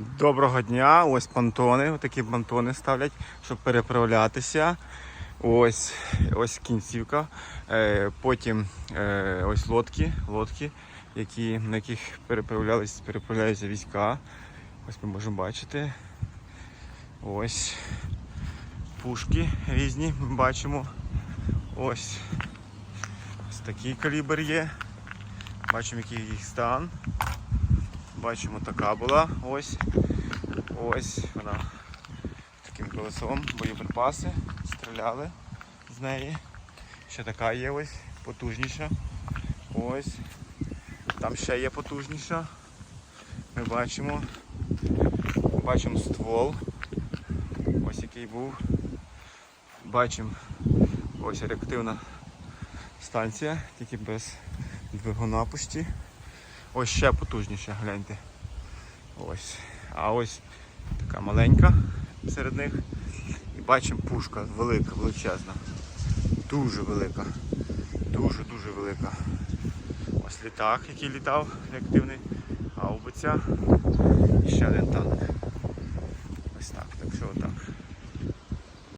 Доброго дня, ось понтони, такі понтони ставлять, щоб переправлятися. Ось ось кінцівка. Е, потім е, ось лодки, лодки, які, на яких переправлялись, переправляються війська. Ось ми можемо бачити. Ось пушки різні ми бачимо. Ось, ось такий калібр є. Бачимо, який їх стан. Бачимо, така була. Ось. Ось вона таким колесом, боєприпаси, стріляли з неї. Ще така є ось, потужніша. Ось. Там ще є потужніша. Ми бачимо. Бачимо ствол. Ось який був. Бачимо ось реактивна станція, тільки без двигуна почти. Ось ще потужніше, гляньте. Ось. А ось така маленька серед них. І бачимо пушка велика, величезна. Дуже велика. Дуже-дуже велика. Ось літак, який літав, реактивний гаубиця. І ще один танк. Ось так, так що отак.